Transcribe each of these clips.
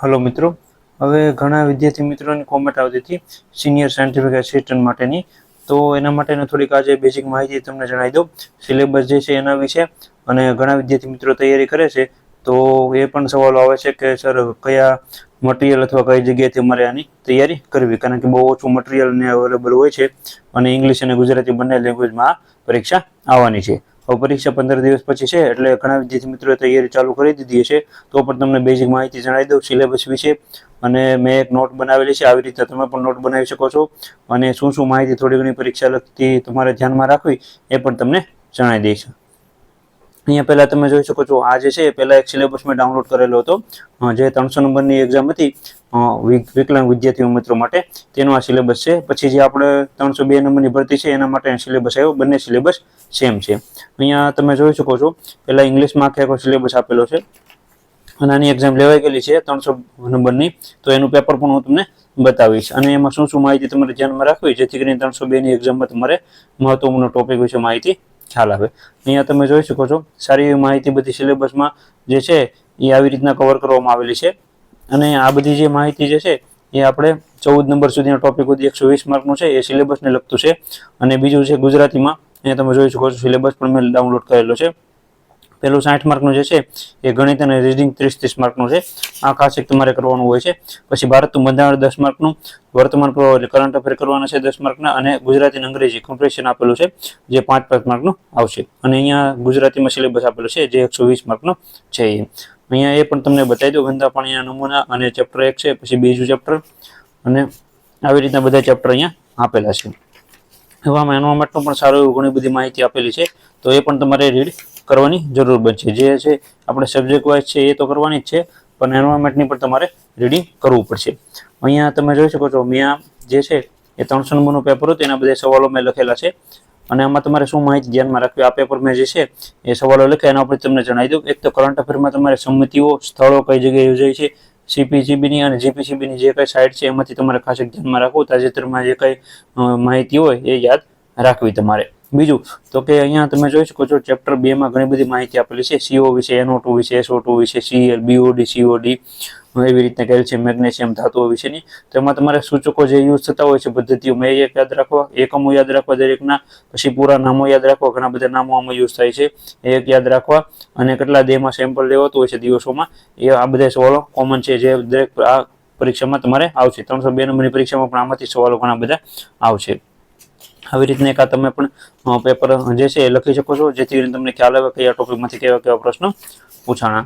Hello મિત્રો. હવે ઘણા વિદ્યાર્થી મિત્રોની કોમેન્ટ આવતી હતી સિનિયર સાયન્ટિફિક એસિસ્ટન્ટ માટેની. તો એના માટેની થોડીક આજે બેઝિક માહિતી તમને જણાવી દઉં. સિલેબસ જે છે એના વિશે અને ઘણા વિદ્યાર્થી મિત્રો તૈયારી કરે છે. તો એ પણ સવાલો આવે છે કે સર કયા મટીરિયલ અથવા કઈ જગ્યાએથી અમારે આની તૈયારી કરવી? કારણ કે બહુ ઓછું મટીરિયલ ને અવેલેબલ હોય છે અને ઇંગ્લિશ અને ગુજરાતી બંને લેંગ્વેજમાં પરીક્ષા આવવાની છે. પરીક્ષા પંદર દિવસ પછી છે, એટલે ઘણા વિદ્યાર્થી મિત્રોએ તૈયારી ચાલુ કરી દીધી છે તો પણ તમને બેઝિક માહિતી જણાવી દઉં સિલેબસ વિશે. અને મેં એક નોટ બનાવેલી છે, આવી રીતે તમે પણ નોટ બનાવી શકો છો. અને શું શું માહિતી થોડી ઘણી પરીક્ષા લગતી તમારે ધ્યાનમાં રાખવી એ પણ તમને જણાવી દઈશ. અહીંયા પહેલાં તમે જોઈ શકો છો, આ જે છે પહેલાં એક સિલેબસ મેં ડાઉનલોડ કરેલો હતો. જે ત્રણસો નંબરની એક્ઝામ હતી વિક- વિકલાંગ વિદ્યાર્થીઓ મિત્રો માટે, તેનો આ સિલેબસ છે. પછી જે આપણે ત્રણસો બે નંબરની ભરતી છે, એના માટે સિલેબસ આવ્યો. બંને સિલેબસ સેમ છે. અહીંયા તમે જોઈ શકો છો, પહેલાં ઇંગ્લિશમાં આખે આખો સિલેબસ આપેલો છે. અને આની એક્ઝામ લેવાઈ ગયેલી છે, ત્રણસો નંબરની. તો એનું પેપર પણ હું તમને બતાવીશ. અને એમાં શું શું માહિતી તમારે ધ્યાનમાં રાખવી, જેથી કરીને ત્રણસો બેની એક્ઝામમાં તમારે મહત્વપૂર્ણ ટોપિક વિશે માહિતી ખ્યાલ આવે. અહીંયા તમે જોઈ શકો છો, સારી એવી માહિતી બધી સિલેબસમાં જે છે, એ આવી રીતના કવર કરવામાં આવેલી છે. અને આ બધી જે માહિતી જે છે, એ આપણે ચૌદ નંબર સુધીના ટોપિક સુધી એકસો વીસ માર્કનું છે, એ સિલેબસને લગતું છે. અને બીજું છે ગુજરાતીમાં, અહીંયા તમે જોઈ શકો છો, સિલેબસ પણ મેં ડાઉનલોડ કરેલો છે. પેલું સાઠ માર્કનું જે છે, એ ગણિત અને રીડિંગ ત્રીસ ત્રીસ માર્કનું છે. આ ખાસ એક તમારે કરવાનું હોય છે. પછી ભારતનું બંધારણ દસ માર્કનું, વર્તમાન પ્રવાહ એટલે કરંટ અફેર કરવાના છે દસ માર્કના, અને ગુજરાતી અંગ્રેજી કમ્પ્રેશન આપેલું છે, જે પાંચ પાંચ માર્કનું આવશે. અને અહીંયા ગુજરાતીમાં સિલેબસ આપેલું છે, જે એકસો વીસ માર્કનો છે એ. અહીંયા એ પણ તમને બતાવી દો ગંદા પાણીના નમૂના અને ચેપ્ટર એક છે, પછી બીજું ચેપ્ટર અને આવી રીતના બધા ચેપ્ટર અહીંયા આપેલા છે. એવામાં એન્વાયરમેન્ટનું પણ સારું એવું ઘણી બધી માહિતી આપેલી છે. તો એ પણ તમારે રીડ કરવાની જરૂર બનશે. જે છે, આપણે સબ્જેક્ટ વાઇઝ છે, એ તો કરવાની જ છે, પણ એન્વાયરમેન્ટની પણ તમારે રીડિંગ કરવું પડશે. અહીંયા તમે જોઈ શકો છો, મેં જે છે, એ ત્રણસો નંબરનું પેપર હતું, એના બધા સવાલો મેં લખેલા છે. અને આમાં તમારે શું માહિતી ધ્યાનમાં રાખવી? આ પેપર મેં જે છે, એ સવાલો લખ્યા, એના ઉપર તમને જણાવી દઉં. એક તો કરંટ અફેરમાં તમારે સંમતિઓ, સ્થળો કઈ જગ્યાએ યોજાય છે સીપીજીબીની અને જીપીસીબીની જે કઈ સાઇટ છે, એમાંથી તમારે ખાસ ધ્યાનમાં રાખવું. તાજેતરમાં જે કઈ માહિતી હોય, એ યાદ રાખવી તમારે. બીજું, તો કે અહીંયા તમે જોઈ શકો છો ચેપ્ટર બે માં ઘણી બધી માહિતી આપેલી છે. સીઓ વિશે એનઓ ટુ વિશે એસઓ ટુ વિશે સીએલ બીઓડી સીઓડી એવી રીતના કેલ્શિયમ મેગ્નેશિયમ ધાતુઓ વિશેની. તેમાં તમારે સૂચકો જે યુઝ થતા હોય છે પદ્ધતિઓ મેં એક યાદ રાખવા, એકમો યાદ રાખવા દરેકના, પછી પૂરા નામો યાદ રાખવા, ઘણા બધા નામો આમાં યુઝ થાય છે. એક યાદ રાખવા, અને કેટલા દેહમાં સેમ્પલ લેવાતું હોય છે દિવસોમાં, એ આ બધા સવાલો કોમન છે જે દરેક આ પરીક્ષામાં તમારે આવશે. ત્રણસો બે નંબરની પરીક્ષામાં પણ આમાંથી સવાલો ઘણા બધા આવશે. આવી રીતના આ તમે પણ પેપર જે છે એ લખી શકો છો. જેથી કરીને તમને ખ્યાલ આવે કયા ટોપિકમાંથી કેવા કેવા પ્રશ્નો પૂછાણા.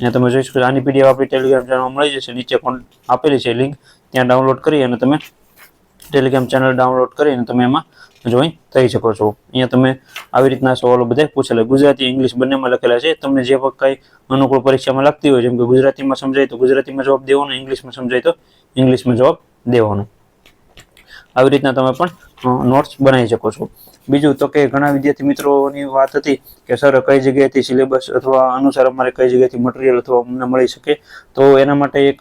અને તમે જોઈ શકો આની પીડીએફ આપણી ટેલિગ્રામ ચેનલમાં મળી જશે. નીચે પણ આપેલી છે લિંક ત્યાં ડાઉનલોડ કરી અને તમે ટેલિગ્રામ ચેનલ ડાઉનલોડ કરીને તમે એમાં જોઈન થઈ શકો છો. અહીંયા તમે આવી રીતના સવાલો બધા પૂછેલા. ગુજરાતી ઇંગ્લિશ બંનેમાં લખેલા છે. તમને જે પણ કંઈ અનુકૂળ પરીક્ષામાં લાગતી હોય, જેમ કે ગુજરાતીમાં સમજાય તો ગુજરાતીમાં જવાબ દેવાનો ઇંગ્લિશમાં સમજાય તો ઇંગ્લિશમાં જવાબ દેવાનો. આવી રીતના તમે પણ નોટ્સ બનાવી શકો છો. બીજું તો કે ઘણા વિદ્યાર્થી મિત્રોની વાત હતી કે સર કઈ જગ્યાએથી સિલેબસ અથવા અનુસાર અમારે કઈ જગ્યાએથી મટીરિયલ અથવા અમને મળી શકે? તો એના માટે એક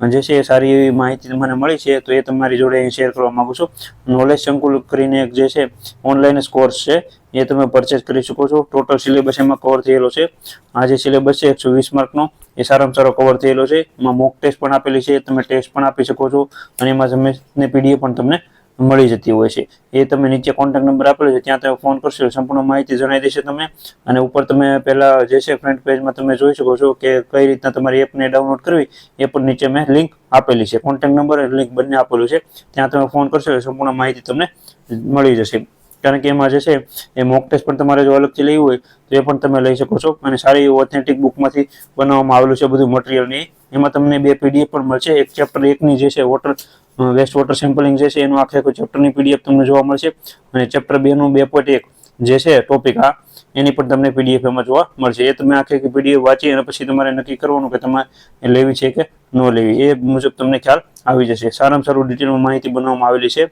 જે છે એ સારી એવી માહિતી તમને મળી છે, તો એ તમારી જોડે અહીં શેર કરવા માંગુ છું. નોલેજ સંકુલ કરીને એક જે છે ઓનલાઈન કોર્સ છે, એ તમે પરચેસ કરી શકો છો. ટોટલ સિલેબસ એમાં કવર થયેલો છે. આ જે સિલેબસ છે એકસો વીસ માર્કનો એ સારામાં સારો કવર થયેલો છે. એમાં મોક ટેસ્ટ પણ આપેલી છે, તમે ટેસ્ટ પણ આપી શકો છો. અને એમાં તમે પીડીએફ પણ તમને મળી જતી હોય છે. એ તમે નીચે કોન્ટેક્ટ નંબર આપેલો છે, ત્યાં તમે ફોન કરશો, સંપૂર્ણ માહિતી જણાવી દેશે તમે અને ઉપર તમે પહેલા જે છે ફ્રન્ટ પેજમાં તમે જોઈ શકો છો કે કઈ રીતના તમારી એપને ડાઉનલોડ કરવી, એ પણ નીચે મેં લિંક આપેલી છે. કોન્ટેક્ટ નંબર અને લિંક બંને આપેલું છે. ત્યાં તમે ફોન કરશો સંપૂર્ણ માહિતી તમને મળી જશે. કારણ કે એમાં જે છે, એ મોક ટેસ્ટ પણ તમારે જો અલગથી લેવી હોય, તો એ પણ તમે લઈ શકો છો. અને સારી એવી ઓથેન્ટિક બુકમાંથી બનાવવામાં આવેલું છે બધું મટીરિયલની એમાં તમને બે પીડીએફ પણ મળશે. એક ચેપ્ટર એકની જે છે વોટર વેસ્ટ વોટર સેમ્પલિંગ જે છે, એનું આખે આખું ચેપ્ટરની પીડીએફ તમને જોવા મળશે. અને ચેપ્ટર બેનું બે પોઈન્ટ એક જે છે ટોપિક આ, એની પણ તમને પીડીએફ એમાં જોવા મળશે. એ તમે આખી આખી પીડીએફ વાંચી અને પછી તમારે નક્કી કરવાનું કે તમારે લેવી છે કે ન લેવી. એ મુજબ તમને ખ્યાલ આવી જશે. સારામાં સારું ડિટેલમાં માહિતી બનાવવામાં આવેલી છે.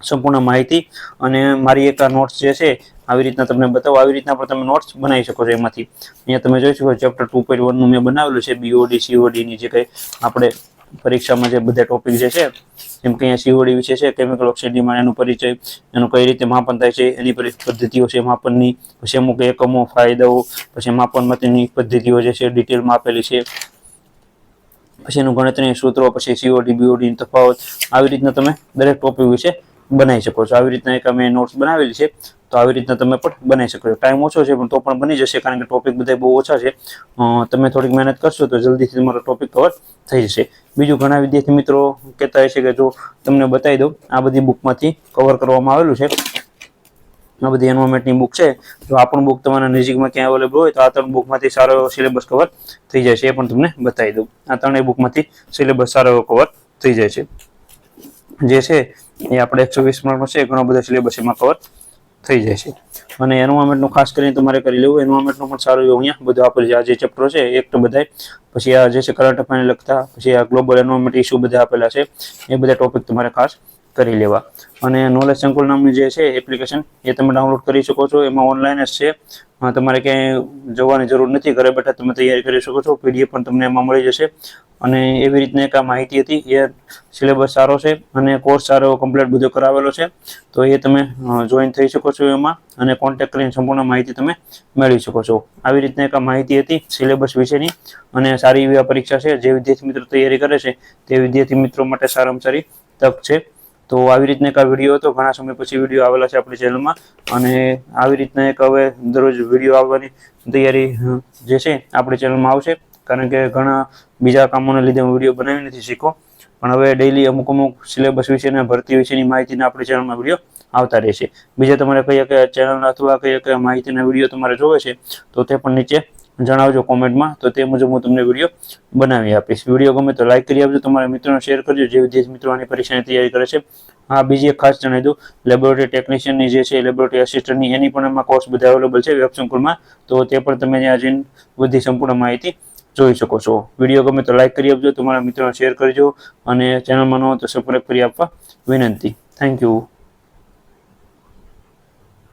સંપૂર્ણ માહિતી અને મારી એક આ નોટ્સ જે છે, આવી રીતના તમને બતાવો. આવી રીતના પણ તમે નોટ્સ બનાવી શકો છો એમાંથી. અહીંયા તમે જોઈ શકો ચેપ્ટર ટુ પોઈન્ટ વનનું મેં બનાવેલું છે બીઓડી સીઓડીની જે કંઈ આપણે પરીક્ષામાં જે બધા ટોપિક જે છે, જેમ કે અહીંયા સીઓડી વિશે છે કેમિકલ ઓક્સાઇડમાં એનો પરિચય, એનું કઈ રીતે માપન થાય છે, એની પદ્ધતિઓ છે માપનની, પછી અમુક એકમો, ફાયદાઓ, પછી માપન માટેની પદ્ધતિઓ જે છે ડિટેલમાં આપેલી છે. પછી એનું ગણતરીના સૂત્રો, પછી સીઓડી બીઓડી તફાવત, આવી રીતના તમે દરેક ટોપિક વિશે બનાવી શકો છો. આવી રીતના એક અમે નોટ્સ બનાવેલી છે. તો આવી રીતના તમે પણ બનાવી શકો છો. ટાઈમ ઓછો છે, પણ તો પણ બની જશે, કારણ કે ટોપિક બધા બહુ ઓછા છે. તમે થોડીક મહેનત કરશો તો જલ્દીથી તમારો ટોપિક કવર થઈ જશે. બીજું ઘણા વિદ્યાર્થી મિત્રો કહેતા હશે કે જો તમને બતાવી દઉં, આ બધી બુકમાંથી કવર કરવામાં આવેલું છે. આ બધી એન્વાયરમેન્ટની બુક છે. જો આ પણ બુક તમારા નજીકમાં ક્યાં અવેલેબલ હોય તો આ ત્રણ બુકમાંથી સારો એવો સિલેબસ કવર થઈ જાય છે. એ પણ તમને બતાવી દઉં. આ ત્રણેય બુકમાંથી સિલેબસ સારો એવો કવર થઈ જાય છે. જે છે એ આપણે એકસો વીસ માર્કનો છે ઘણો બધો સિલેબસ એમાં કવર થઈ જાય છે. અને એન્વાયરમેન્ટનું ખાસ કરીને તમારે કરી લેવું એન્વાયરમેન્ટનું પણ સારું એવું અહીંયા બધું આપેલું છે. આ જે ચેપ્ટરો છે, એક તો બધાય, પછી આ જે છે કરંટ અફેરને લગતા, પછી આ ગ્લોબલ એન્વાયરમેન્ટ ઇસ્યુ બધા આપેલા છે. એ બધા ટોપિક તમારે ખાસ કરી લેવા. અને નોલેજ સંકુલ નામની જે છે એપ્લિકેશન એ તમે ડાઉનલોડ કરી શકો છો. એમાં ઓનલાઈન જ છે. તમારે ક્યાંય જવાની જરૂર નથી. ઘરે બેઠા તમે તૈયારી કરી શકો છો. પીડીએફ પણ તમને એમાં મળી જશે. અને એવી રીતના એક આ માહિતી હતી. એ સિલેબસ સારો છે અને કોર્સ સારો કમ્પ્લીટ બધો કરાવેલો છે. તો એ તમે જોઈન થઈ શકો છો એમાં અને કોન્ટેક્ટ કરીને સંપૂર્ણ માહિતી તમે મેળવી શકો છો. આવી રીતના એક આ માહિતી હતી સિલેબસ વિશેની. અને સારી એવી આ પરીક્ષા છે. જે વિદ્યાર્થી મિત્રો તૈયારી કરે છે, તે વિદ્યાર્થી મિત્રો માટે સારામાં સારી તક છે. તો આવી રીતના એક આ વીડિયો હતો. ઘણા સમય પછી વીડિયો આવેલા છે આપણી ચેનલમાં. અને આવી રીતના એક હવે દરરોજ વીડિયો આવવાની તૈયારી જે છે આપણી ચેનલમાં આવશે. કારણ કે ઘણા બીજા કામોને લીધે હું વીડિયો બનાવી નથી શીખો પણ હવે ડેઈલી અમુક અમુક સિલેબસ વિશેના ભરતી વિશેની માહિતીના આપણી ચેનલમાં વીડિયો આવતા રહેશે. બીજા તમારે કયા કયા ચેનલ અથવા કયા કયા માહિતીના વીડિયો તમારે જોવે છે, તો તે પણ નીચે જણાવજો કોમેન્ટમાં. તો તે મુજબ હું તમને વીડિયો બનાવી આપીશ. વીડિયો ગમે તો લાઇક કરી આપજો, તમારા મિત્રોને શેર કરજો જે વિદ્યાર્થી મિત્રો આની પરીક્ષાની તૈયારી કરે છે. હા, બીજી એક ખાસ જણાવી દઉં. લેબોરેટરી ટેકનિશિયનની જે છે લેબોરેટરી આસિસ્ટન્ટની એની પણ એમાં કોર્સ બધા અવેલેબલ છે વેબસંકુલમાં તો તે પણ તમે ત્યાં જઈને બધી સંપૂર્ણ માહિતી જોઈ શકો છો. વીડિયો ગમે તો લાઇક કરી આપજો, તમારા મિત્રોને શેર કરજો અને ચેનલમાં ન તો સબસ્ક્રાઈબ કરી આપવા વિનંતી. Thank you